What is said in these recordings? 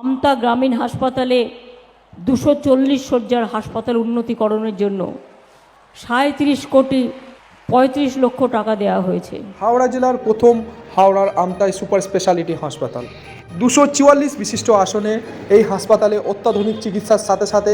আমতা গ্রামীণ হাসপাতালে দুশো চল্লিশ শয্যার হাসপাতাল উন্নতিকরণের জন্য সাঁত্রিশ কোটি পঁয়ত্রিশ লক্ষ টাকা দেওয়া হয়েছে। হাওড়া জেলার প্রথম হাওড়ার আমতায় সুপার স্পেশালিটি হাসপাতাল। দুশো চুয়াল্লিশ বিশিষ্ট আসনে এই হাসপাতালে অত্যাধুনিক চিকিৎসার সাথে সাথে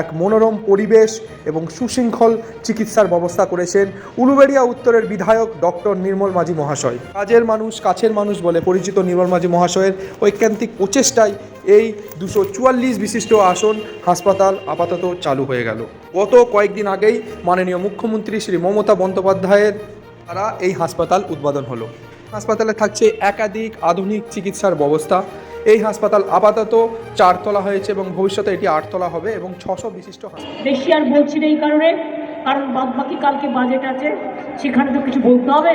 এক মনোরম পরিবেশ এবং সুশৃঙ্খল চিকিৎসার ব্যবস্থা করেছেন উলুবেড়িয়া উত্তরের বিধায়ক ডক্টর নির্মল মাঝি মহাশয়। কাজের মানুষ, কাছের মানুষ বলে পরিচিত নির্মল মাঝি মহাশয়ের ঐকান্তিক প্রচেষ্টায় এই দুশো চুয়াল্লিশ বিশিষ্ট আসন হাসপাতাল আপাতত চালু হয়ে গেল। গত কয়েকদিন আগেই মাননীয় মুখ্যমন্ত্রী শ্রী মমতা বন্দ্যোপাধ্যায়ের দ্বারা এই হাসপাতাল উদ্বোধন হলো। হাসপাতালে থাকছে একাধিক আধুনিক চিকিৎসার ব্যবস্থা। এই হাসপাতাল আপাতত চারতলা হয়েছে এবং ভবিষ্যতে এটি আটতলা হবে এবং ছশো বিশিষ্ট বেশি আর বলছি না এই কারণে, কারণ বাদ বাকি কালকে বাজেট আছে, সেখানে তো কিছু বলতে হবে,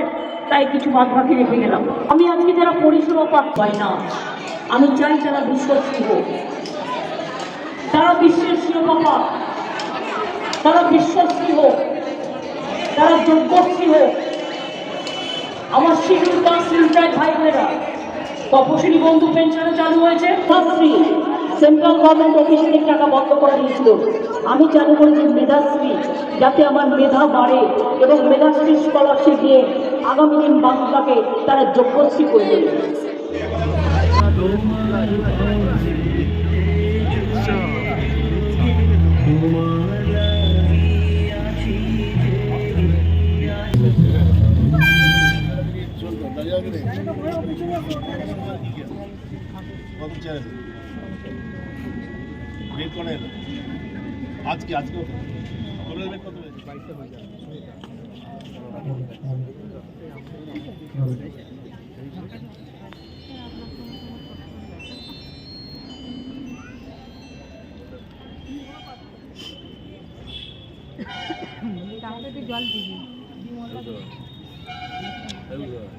তাই কিছু বাদ বাকি রেখে গেলাম। আমি আজকে যারা পরিষেবা পাই না, আমি চাই তারা বিশ্বস্ত হোক। তারা বিশ্বের শিরোপা তারা বিশ্বস্ত হোক। তারা যোগ্যশ্রী হোক। আমার শিডিউল কাস্ট লিমিটেড ভাই বোনেরা, তপশিলি বন্ধু পেনশনে চালু হয়েছে ফ্রি সেন্ট্রাল গভর্নমেন্ট অফিস থেকে টাকা বন্ধ করে দিয়েছিল। আমি চালু করেছি মেধাশ্রী যাতে আমার মেধা বাড়ে এবং মেধাশ্রী স্কলারশিপ দিয়ে আগামী দিন বাংলাকে তারা যোগ্যশ্রী করে দেবে আজকে আজকে বের কত হয়েছে বাইশটা হয়ে। যাবে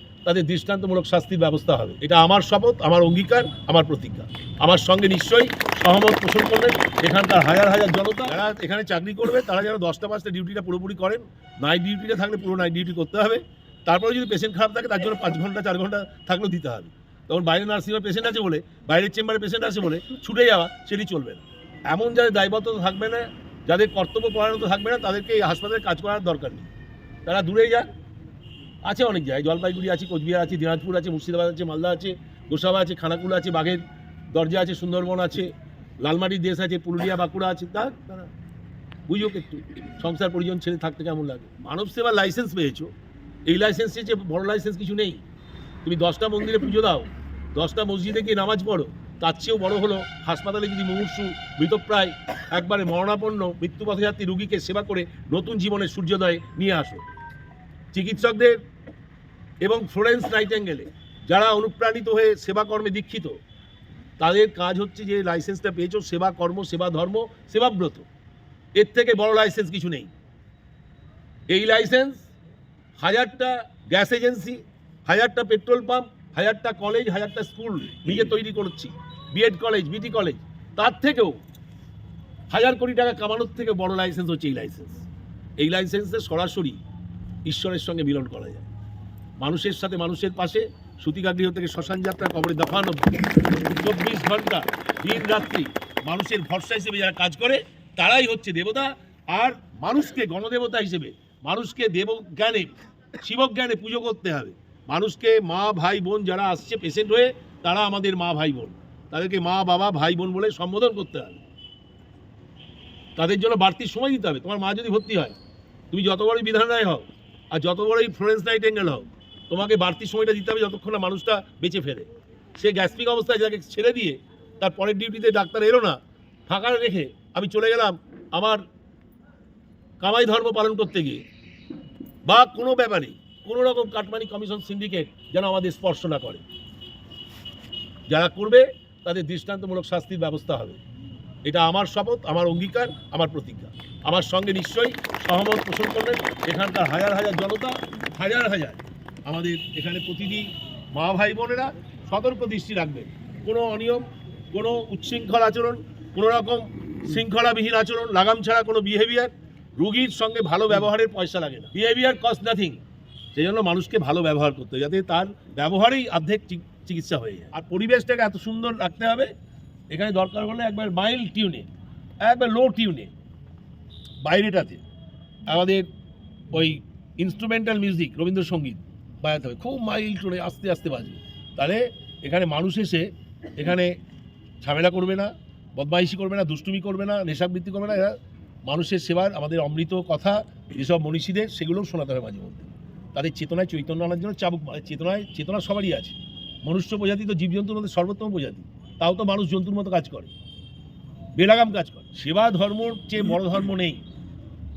তাদের দৃষ্টান্তমূলক শাস্তির ব্যবস্থা হবে। এটা আমার শপথ, আমার অঙ্গীকার, আমার প্রতিজ্ঞা। আমার সঙ্গে নিশ্চয়ই সহমত পোষণ করবেন। এখানকার হাজার হাজার জনতা, যারা এখানে চাকরি করবে, তারা যেন দশটা পাঁচটা ডিউটিটা পুরোপুরি করেন। নাইট ডিউটিটা থাকলে পুরো নাইট ডিউটি করতে হবে। তারপরে যদি পেশেন্ট খারাপ থাকে, তার জন্য পাঁচ ঘণ্টা, চার ঘণ্টা থাকলেও দিতে হবে। তখন বাইরে নার্সিংহোমে পেশেন্ট আছে বলে, বাইরের চেম্বারে পেশেন্ট আছে বলে, ছুটে যাওয়া সেটি চলবে না। এমন যাদের দায়বদ্ধতা থাকবে না, যাদের কর্তব্য পরায়ণতা থাকবে না, তাদেরকে এই হাসপাতালে কাজ করার দরকার নেই। তারা দূরে যাক আছে অনেক জায়গায়। জলপাইগুড়ি আছে, কোচবিহার আছে, দিনাজপুর আছে, মুর্শিদাবাদ আছে, মালদা আছে, গোসাবা আছে, খানাকুলা আছে, বাঘের দরজা আছে, সুন্দরবন আছে লালমাটির দেশ আছে, পুরুলিয়া, বাঁকুড়া আছে। তা তারা বুঝুক একটু, সংসার পরিজন ছেড়ে থাকতে কেমন লাগে? মানব সেবার লাইসেন্স পেয়েছ। এই লাইসেন্স চেয়ে বড় লাইসেন্স কিছু নেই। তুমি দশটা মন্দিরে পুজো দাও, দশটা মসজিদে গিয়ে নামাজ পড়ো, তার চেয়েও বড় হলো হাসপাতালে যদি মুমূর্ষু, মৃতপ্রায়, একবারে মরণাপন্ন, মৃত্যুপথযাত্রী রুগীকে সেবা করে নতুন জীবনের সূর্যোদয় নিয়ে আসো। চিকিৎসকদের এবং ফ্লোরেন্স নাইটেঙ্গেলে যারা অনুপ্রাণিত হয়ে সেবাকর্মে দীক্ষিত, তাদের কাজ হচ্ছে যে লাইসেন্সটা পেয়েছ, সেবা কর্ম, সেবা ধর্ম, সেবাব্রত। এর থেকে বড় লাইসেন্স কিছু নেই। এই লাইসেন্স, হাজারটা গ্যাস এজেন্সি, হাজারটা পেট্রোল পাম্প, হাজারটা কলেজ, হাজারটা স্কুল নিজে তৈরি করছি। বিএড কলেজ, বিটি কলেজ, তার থেকেও হাজার কোটি টাকা কামানোর থেকে বড় লাইসেন্স হচ্ছে এই লাইসেন্স। এই লাইসেন্সে সরাসরি ঈশ্বরের সঙ্গে মিলন করা যায়। মানুষের সাথে মানুষের পাশে সুতিকাগৃহ থেকে শ্মশান যাত্রা কবরে দফানো চব্বিশ ঘণ্টা দিন রাত্রি মানুষের ভরসা হিসেবে যারা কাজ করে, তারাই হচ্ছে দেবতা। আর মানুষকে গণদেবতা হিসেবে, মানুষকে দেবজ্ঞানে, শিবজ্ঞানে পুজো করতে হবে। মানুষকে মা, ভাই, বোন যারা আসছে পেশেন্ট হয়ে, তারা আমাদের মা, ভাই, বোন। তাদেরকে মা, বাবা, ভাই, বোন বলে সম্বোধন করতে হবে। তাদের জন্য বাড়তি সময় দিতে হবে। তোমার মা যদি ভর্তি হয়, তুমি যত বড়ই বিধান রায় হও আর যত বড়ই ফ্লোরেন্স নাইট অ্যাঙ্গেল হও তোমাকে বাড়তি সময়টা দিতে হবে যতক্ষণ না মানুষটা বেঁচে ফেরে। সে গ্যাস্ট্রিক অবস্থায় যাকে ছেড়ে দিয়ে তার পরের ডিউটিতে ডাক্তার এলো না, ফাঁকা রেখে আমি চলে গেলাম আমার কামাই ধর্ম পালন করতে গিয়ে। বা কোনো ব্যাপারে কোনো রকম কাটমানি কমিশন সিন্ডিকেট যেন আমাদের স্পর্শ না করে। যারা করবে, তাদের দৃষ্টান্তমূলক শাস্তির ব্যবস্থা হবে। এটা আমার শপথ, আমার অঙ্গীকার, আমার প্রতিজ্ঞা। আমার সঙ্গে নিশ্চয়ই সহমত পোষণ করবেন। এখানকার হাজার হাজার জনতা, হাজার হাজার আমাদের এখানে প্রতিটি মা ভাই বোনেরা সতর্ক দৃষ্টি রাখবেন। কোনো অনিয়ম, কোনো উচ্ছৃঙ্খল আচরণ, কোনো রকম শৃঙ্খলাবিহীন আচরণ, লাগাম ছাড়া কোনো বিহেভিয়ার রুগীর সঙ্গে ভালো ব্যবহারের পয়সা লাগে না। বিহেভিয়ার কস্ট নাথিং সেই জন্য মানুষকে ভালো ব্যবহার করতে হবে, যাতে তার ব্যবহারেই অর্ধেক চি- চিকিৎসা হয়ে যায়। আর পরিবেশটাকে এত সুন্দর রাখতে হবে, এখানে দরকার হলে একবার মাইল্ড টিউনে একবার লো টিউনে বাইরেটাতে আমাদের ওই ইনস্ট্রুমেন্টাল মিউজিক রবীন্দ্রসঙ্গীত বাজাতে হবে। খুব মাইল টোনে আস্তে আস্তে বাজবে। তাহলে এখানে মানুষ এসে এখানে ঝামেলা করবে না, বদমাইশি করবে না, দুষ্টুমি করবে না, নেশাবৃত্তি করবে না। এরা মানুষের সেবার, আমাদের অমৃত কথা, যেসব মনীষীদের, সেগুলোও শোনাতে হবে মাঝে মধ্যে। তাদের চেতনায় চৈতন্য আনার জন্য চাবুক মারে। চেতনায়, চেতনা সবারই আছে। মনুষ্য প্রজাতি তো জীবজন্তুর মধ্যে সর্বোত্তম প্রজাতি। তাও তো মানুষ জন্তুর মতো কাজ করে। বেলাগাম কাজ করে। সেবা ধর্মর চেয়ে বড় ধর্ম নেই।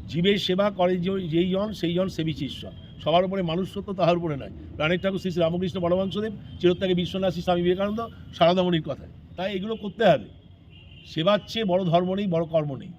জীবের সেবা করে যেই জন, সেই জন সেবিচ ঈশ্বর সবার উপরে মানুষ তাহার উপরে নয় প্রাণের ঠাকুর শ্রী শ্রী রামকৃষ্ণ বড়বংশদেব চিরত্যাগে বিশ্বনাথী স্বামী বিবেকানন্দ, সারদামণির কথায়। তাই এগুলো করতে হবে। সেবার চেয়ে বড় ধর্ম নেই, বড় কর্ম নেই।